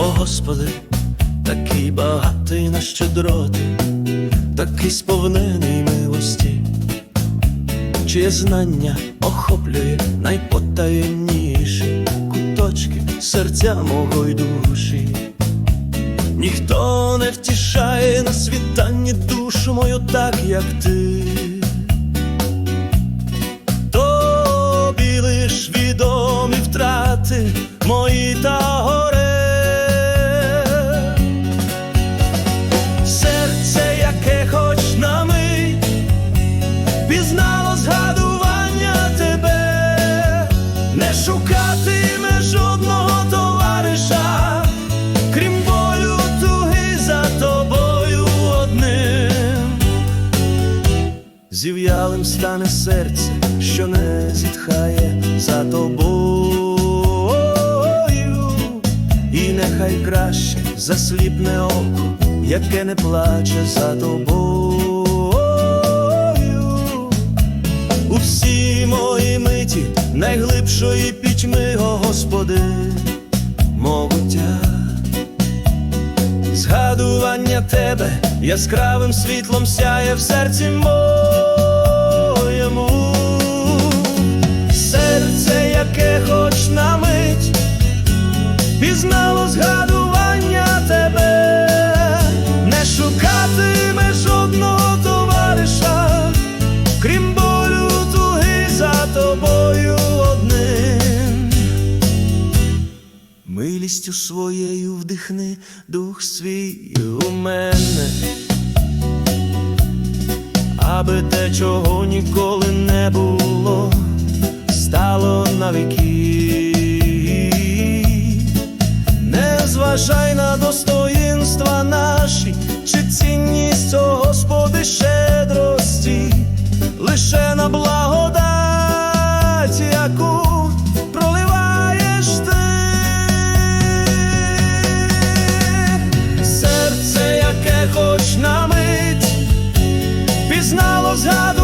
Господи, такий багатий на щедроти, такий сповнений милості, чиє знання охоплює найпотаємніші куточки серця мого й душі. Ніхто не втішає на світанні душу мою так, як ти. Пізнало згадування тебе, не шукатиме жодного товариша, крім болю туги за тобою одним. Зів'ялим стане серце, що не зітхає за тобою, і нехай краще засліпне око, яке не плаче за тобою. Найглибшої пітьми, о Господи, мовиття. Згадування тебе яскравим світлом сяє в серці моєму, серце, яке хоч на мить пізнало згадування Милістю своєю вдихни дух свій у мене, аби те, чого ніколи не було, стало навіки. Не зважай на достоїнства alojado